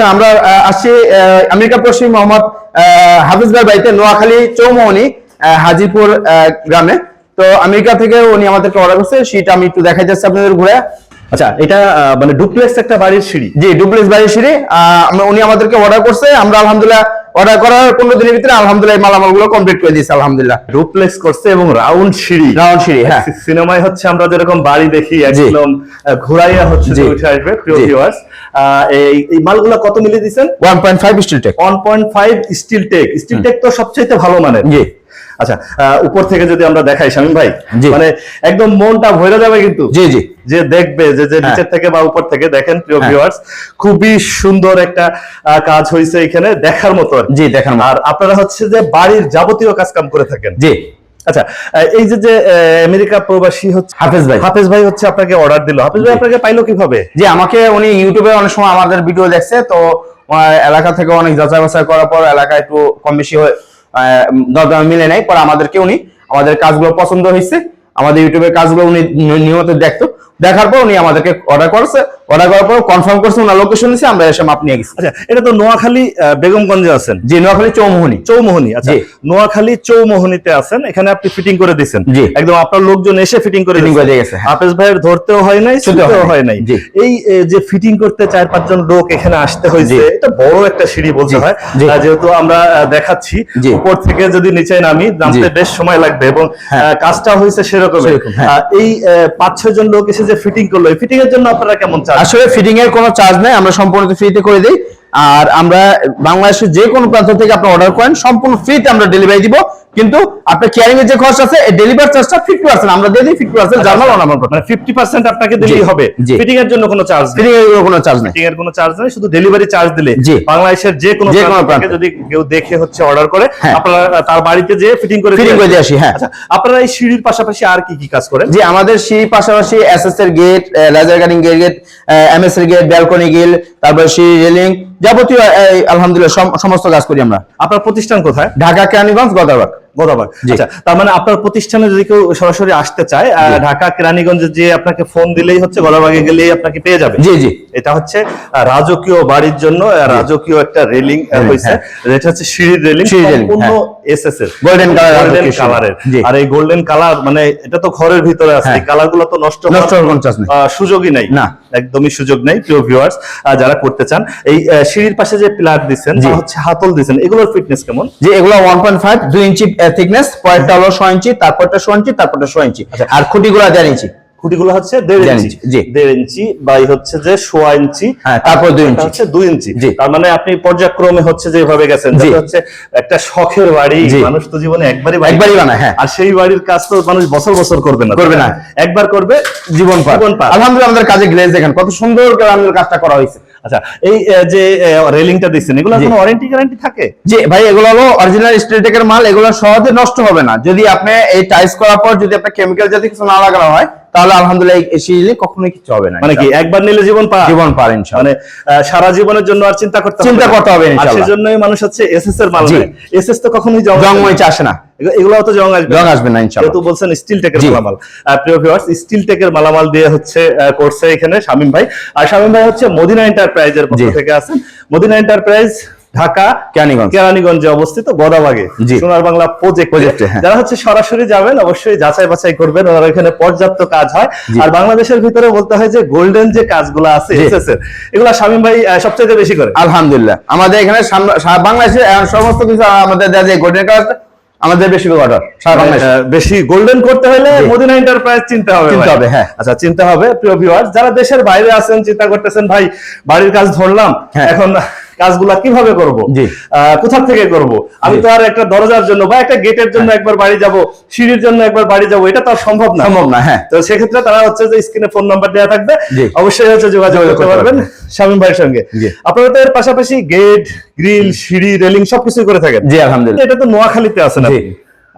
আচ্ছা আমরা আসছি আমেরিকা পশ্চিম মোহাম্মদ হাফিজ ভাই বাড়িতে নোয়াখালী চৌমোহনী হাজিপুর গ্রামে। তো আমেরিকা থেকে উনি আমাদেরকে অর্ডার করছে সেটা আমি একটু দেখাই যাচ্ছি আপনাদের ঘুরে। আচ্ছা এটা মানে ডুপ্লেক্স একটা বাড়ির সিঁড়ি? জি ডুপ্লেক্স বাড়ির সিঁড়ি আহ, উনি আমাদেরকে অর্ডার করছে আমরা আলহামদুলিল্লাহ অর্ডার করার পনেরো দিনের ভিতরে আলহামদুলিল্লাহ মালামালগুলো কমপ্লিট করে দিয়েছে আলহামদুলিল্লাহ। ডুপ্লেক্স করছে এবং রাউন্ড সিঁড়ি। রাউন্ড সিঁড়ি হ্যাঁ। সিনেমায় হচ্ছে আমরা যেরকম বাড়ি দেখি একদম ঘুরাইয়া হচ্ছে উঠে আসবে প্রিয় ভিউয়ার্স এই মালগুলো কত মিলে দিচ্ছেন one point five steel tech one point five steel tech steel tech তো সবচেয়ে ভালো মানে জি। আচ্ছা উপর থেকে যদি আমরা দেখাই শামীম ভাই মানে একদম মনটা ভরে যাবে কিন্তু। জি জি। যে দেখবে যে যে হ্যাঁ। নিচের থেকে বা উপর থেকে দেখেন প্রিয় হ্যাঁ। ভিউয়ার্স খুবই সুন্দর একটা কাজ হয়েছে এখানে দেখার মতো জি দেখার। আর আপনারা হচ্ছে যে বাড়ির যাবতীয় কাজ কাম করে থাকেন। জি। আচ্ছা এই যে যে আহ, আমেরিকা প্রবাসী হচ্ছে হাফেজ ভাই। হাফেজ ভাই হচ্ছে আপনাকে অর্ডার দিল। হাফেজ ভাই আপনাকে পাইলো কীভাবে? জি আমাকে উনি ইউটিউবে অনেক সময় আমাদের ভিডিও দেখছে তো এলাকা থেকে অনেক যাচাই বাছাই করার পর এলাকা একটু কম বেশি হয়ে দরদাম মিলে নাই, পরে আমাদেরকে উনি আমাদের কাজগুলো পছন্দ হয়েছে। আমাদের ইউটিউবের কাজগুলো উনি নিয়মিত দেখতো। দেখার পর উনি আমাদেরকে অর্ডার করছে অর্ডার করার পর কনফার্ম করছে ওনার লোকেশন দিয়েছে আমরা এসে মাপ নিয়ে গেছি আচ্ছা এটা তো নোয়াখালী বেগমগঞ্জে আছেন জি নোয়াখালী চৌমোহনী চৌমোহনী আচ্ছা নোয়াখালী চৌমোহনীতে আছেন এখানে আপনি ফিটিং করে দিছেন জি। একদম আপনার লোকজন এসে ফিটিং করে দিয়ে গেছে, হ্যাঁ। হাফেজ ভাইয়ের ধরতেও হয় নাই ছুতেও হয় নাই। এই যে ফিটিং করতে চার পাঁচজন লোক এখানে আসতে হয়েছে। এটা বড় একটা সিঁড়ি বলতে হয়। যেহেতু আমরা দেখাচ্ছি। উপর থেকে যদি নিচে নামি নামতে বেশ সময় লাগবে এবং হ্যাঁ। কাজটা হয়েছে সেরকম হ্যাঁ। এই পাঁচ ছয় জন লোক এসে যে ফিটিং করল ফিটিং এর জন্য আপনারা কেমন চান? আসলে ফিটিং এর কোনো চার্জ নাই, আমরা সম্পূর্ণ ফ্রিতে করে দিই। আর আমরা বাংলাদেশের যে কোনো প্রান্ত থেকে আপনি অর্ডার করেন সম্পূর্ণ ফ্রিতে আমরা ডেলিভারি দিব। কিন্তু আপনার কেয়ারিং এর যে খরচ আছে এই ডেলিভারি চার্জটা ফিফটি পার্সেন্ট আমরা দিয়ে দিই ফিফটি পার্সেন্ট জার্নাল অনামাল করতে মানে ফিফটি পার্সেন্ট আপনাকে দিলেই হবে। ফিটিং এর জন্য কোনো চার্জ নেই। ফিটিং এর কোনো চার্জ নেই। ফিটিং এর কোনো চার্জ নেই শুধু ডেলিভারি চার্জ দিলে বাংলাদেশের যে কোনো যে প্রান্ত। যদি কেউ দেখে হচ্ছে অর্ডার করে হ্যাঁ। আপনারা তার বাড়িতে যেয়ে ফিটিং করে Fitting করে দিয়ে আসি, হ্যাঁ। আচ্ছা আপনারা এই সিঁড়ির পাশাপাশি আর কি কি কাজ করেন? জি আমাদের সিঁড়ি পাশাপাশি এসএস এর gate laser cutting gate MS এর গেট ব্যালকনি গিল তারপর সিঁড়ি রেলিং যাবতীয় আলহামদুলিল্লাহ সম- সমস্ত কাজ করি আমরা। আপনার প্রতিষ্ঠান কোথায়? ঢাকা কেরানীগঞ্জ গদাবাগ। গোদাবাগ। আচ্ছা তার মানে আপনার প্রতিষ্ঠানে যদি কেউ সরাসরি আসতে চায় ঢাকা কেরানীগঞ্জে যে আপনাকে ফোন দিলেই হচ্ছে গোদাবাগে গেলেই আপনাকে পেয়ে যাবে। জি জি। এটা হচ্ছে রাজকীয় বাড়ির জন্য রাজকীয় একটা রেলিং হয়েছে। এটা হচ্ছে সিঁড়ির রেলিং সম্পূর্ণ হ্যাঁ। এসএস এর। Golden colour গোল্ডেন কালারের আর এই গোল্ডেন কালার মানে এটা তো ঘরের ভিতরে আছে হ্যাঁ। এই কালারগুলো তো নষ্ট নষ্ট হওয়ার সুযোগই নাই। না। একদমই সুযোগ নেই প্রিয় ভিউয়ার্স যারা করতে চান। এই সিঁড়ির পাশে যে পিলার দিচ্ছেন হচ্ছে হাতল দিচ্ছেন এগুলোর ফিটনেস কেমন? যে এগুলো ওয়ান পয়েন্ট ফাইভ দুই ইঞ্চি থিকনেস পরেরটা হলো ছয় ইঞ্চি তারপরটা ছয় ইঞ্চি তারপরটা ছয় ইঞ্চি আর খুঁটিগুলো দেড় ইঞ্চি খুঁটিগুলো হচ্ছে দেড় ইঞ্চি জি। দেড় ইঞ্চি বাই হচ্ছে যে সোয়া ইঞ্চি হ্যাঁ, তারপর দুই ইঞ্চি। হচ্ছে দুই ইঞ্চি জি। তার মানে আপনি পর্যায়ক্রমে হচ্ছে যেভাবে গেছেন। যেটা হচ্ছে একটা শখের বাড়ি মানুষ তো জীবনে একবারই একবারই বানায়, হ্যাঁ। আর সেই বাড়ির কাজ তো মানুষ বছর বছর করবে না করবে না। একবার করবে জীবন পার জীবন পার। আলহামদুলিল্লাহ আমাদের কাজে গ্লেজ দেখেন কত সুন্দর করে আমাদের কাজটা করা হয়েছে আচ্ছা এই যে রেলিংটা দিচ্ছেন এগুলো কোনো ওয়ারেন্টি গ্যারান্টি থাকে? জি ভাই এগুলো হলো অরিজিনাল স্টেটেকের মাল এগুলো সহজে নষ্ট হবে না। যদি আপনি এই টাইস করার পর যদি আপনার কেমিক্যাল জাতীয় কিছু না লাগানো হয় তাহলে আলহামদুলিল্লাহ এই সিরিজে কখনোই কিছু হবে না মানে কি একবার নিলে জীবন পার? জীবন পার ইনশাআল্লাহ। মানে সারা জীবনের জন্য আর চিন্তা করতে চিন্তা করতে হবে ইনশাআল্লাহ। সেজন্যই মানুষ হচ্ছে এসএস এর মাল। এসএস তো কখনোই জং জংময় আসে না। এগুলো তো জং আসবে। জং আসবে না ইনশাআল্লাহ। যেহেতু বলছেন স্টিল টেকের মালামাল। প্রিয় ভিউয়ার্স স্টিল টেকের মালামাল দিয়ে হচ্ছে করছে এখানে শামিম ভাই। আর শামিম ভাই হচ্ছে মদিনা এন্টারপ্রাইজের পক্ষ থেকে আছেন। মদিনা এন্টারপ্রাইজ ঢাকা কেরানীগঞ্জ। কেরানীগঞ্জে অবস্থিত গদাবাগে। সোনার বাংলা প্রজেক্ট হ্যাঁ। যারা হচ্ছে সরাসরি যাবেন অবশ্যই যাচাই বাছাই করবেন ওনার এখানে পর্যাপ্ত কাজ হয়। আর বাংলাদেশের ভিতরে বলতে হয় যে গোল্ডেন যে কাজগুলো আছে জি। এসএস এর এগুলা শামিম ভাই সবচেয়ে বেশি করে। আলহামদুলিল্লাহ। আমাদের এখানে বাংলাদেশে সমস্ত কিছু আমাদের যায় গোল্ডেন কালার আমাদের বেশি অর্ডার আহ, বেশি গোল্ডেন করতে হলে। মদিনা এন্টারপ্রাইজ চিনতে হবে চিনতে হবে, হ্যাঁ। আচ্ছা চিন্তা হবে প্রিয় ভিউয়ার্স যারা দেশের বাইরে আছেন চিন্তা করতেছেন ভাই বাড়ির কাজ ধরলাম হ্যাঁ। এখন কাজগুলা কীভাবে করব? কোথা থেকে করব? আমি তো আর একটা দরজার জন্য বা একটা গেটের জন্য একবার বাড়ি যাব সিঁড়ির জন্য একবার বাড়ি যাব এটা তো সম্ভব না। সম্ভব না হ্যাঁ। তো সেক্ষেত্রে তারা হচ্ছে যে স্ক্রিনে ফোন নাম্বার দেওয়া থাকবে অবশ্যই হচ্ছে যোগাযোগ করতে পারবেন স্বামী শামীম ভাইয়ের সঙ্গে। আপনারা তো এর পাশাপাশি গেট গ্রিল সিঁড়ি রেলিং সবকিছু করে থাকেন। জি আলহামদুলিল্লাহ। এটা তো নোয়াখালীতে আছে জি।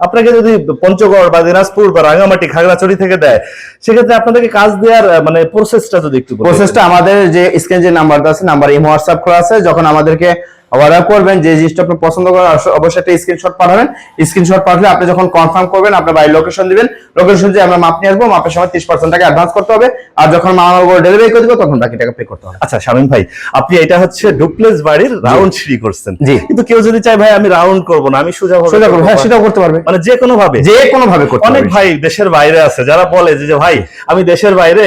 আপনি আপনাকে যদি পঞ্চগড় বা দিনাজপুর বা রাঙামাটি খাগড়াছড়ি থেকে দেয় সেক্ষেত্রে আপনাদেরকে কাজ দেওয়ার মানে প্রসেসটা যদি একটু প্রসেসটা আমাদের যে স্ক্রিন যে নাম্বারটা আছে নাম্বার এই হোয়াটসঅ্যাপ করা আছে যখন আমাদেরকে অর্ডার করবেন যে জিনিসটা আপনি পছন্দ করেন অবশ্যই একটা স্ক্রিনশট পাঠাবেন। স্ক্রিনশট পাঠালে আপনি যখন কনফার্ম করবেন আপনার বাড়ির লোকেশন দিবেন। লোকেশন যে আমরা মাপ নিয়ে আসব মাপের সময় তিরিশ পার্সেন্ট টাকা অ্যাডভান্স করতে হবে। আর যখন মাল ডেলিভারি করে দেবো তখন বাকি টাকা পে করতে হবে। আচ্ছা শামীম ভাই আপনি এটা হচ্ছে ডুপ্লেস বাড়ির রাউন্ড সিঁড়ি করছেন। জি। কিন্তু কেউ যদি চায় ভাই আমি রাউন্ড করব না আমি সোজা সোজা করব। হ্যাঁ সেটাও করতে পারবে। মানে যে কোনো ভাবে যে কোনো ভাবে করতে অনেক ভাই দেশের বাইরে আছে যারা বলে যে যে ভাই আমি দেশের বাইরে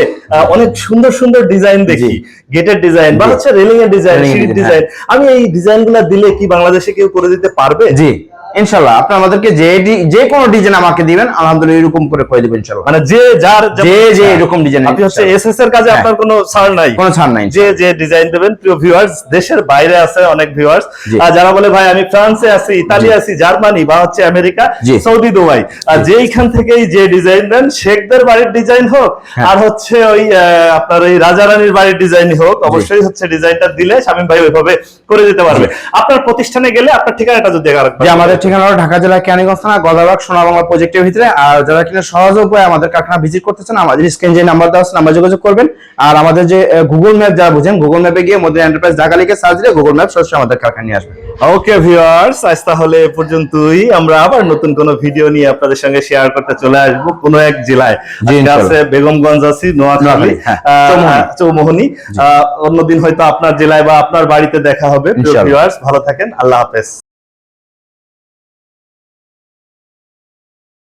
অনেক সুন্দর সুন্দর ডিজাইন দেখি। গেটের ডিজাইন বা হচ্ছে রেলিং এর ডিজাইন সিঁড়ির ডিজাইন আমি এই ডিজাইন গুলা দিলে কি বাংলাদেশে কেউ করে দিতে পারবে? জি। ইনশাল্লাহ আপনি আমাদেরকে যে যে কোনো ডিজাইন আমাকে দিবেন আলহামদুলিল্লাহ এরকম করে করে দেবেন ইনশাল্লাহ মানে যে যার যে যে এরকম ডিজাইন আপনি হচ্ছে এসএস এর কাজে হ্যাঁ। আপনার কোনো ছাড় নাই। কোনো ছাড় নাই যে যে ডিজাইন দেবেন প্রিয় ভিউয়ার্স দেশের বাইরে আছে অনেক ভিউয়ার্স জি। যারা বলে ভাই আমি ফ্রান্সে আছি ইতালি আছি জার্মানি বা হচ্ছে আমেরিকা সৌদি দুবাই। আর যেইখান থেকেই যে ডিজাইন দেন শেখদের বাড়ির ডিজাইন হোক হ্যাঁ। আর হচ্ছে ওই আপনার ওই রাজা রানীর বাড়ির ডিজাইন হোক অবশ্যই হচ্ছে ডিজাইনটা দিলে শামীম ভাই ওইভাবে করে দিতে পারবে। আপনার প্রতিষ্ঠানে গেলে আপনার ঠিকানাটা যদি যে আমাদের ঠিকানা হলো ঢাকা জেলা কেরানীগঞ্জ থানা গদাবাগ সোনাবাংলা প্রজেক্টের ভিতরে। আর যারা কিনা সহজ উপায়ে আমাদের কারখানা ভিজিট করতে চান আমাদের স্ক্রিন যে নাম্বার দেওয়া আছে নাম্বার যোগাযোগ করবেন। আর আমাদের যে গুগল ম্যাপ যারা বুঝেন গুগল ম্যাপে গিয়ে মধ্যে এন্টারপ্রাইজ ঢাকা লিখে সার্চ দিলে গুগল ম্যাপ সরাসরি আমাদের কারখানা নিয়ে আসবে। ওকে ভিউয়ার্স আজ তাহলে এ পর্যন্তই। আমরা আবার নতুন কোন ভিডিও নিয়ে আপনাদের সঙ্গে শেয়ার করতে চলে আসব কোন এক জেলায়। আছে বেগমগঞ্জ আছি নোয়াখালী। হ্যাঁ, চৌমোহনী। অন্যদিন হয়তো আপনার জেলায় বা আপনার বাড়িতে দেখা হবে। ভিউয়ার্স ভালো থাকেন আল্লাহ হাফেজ।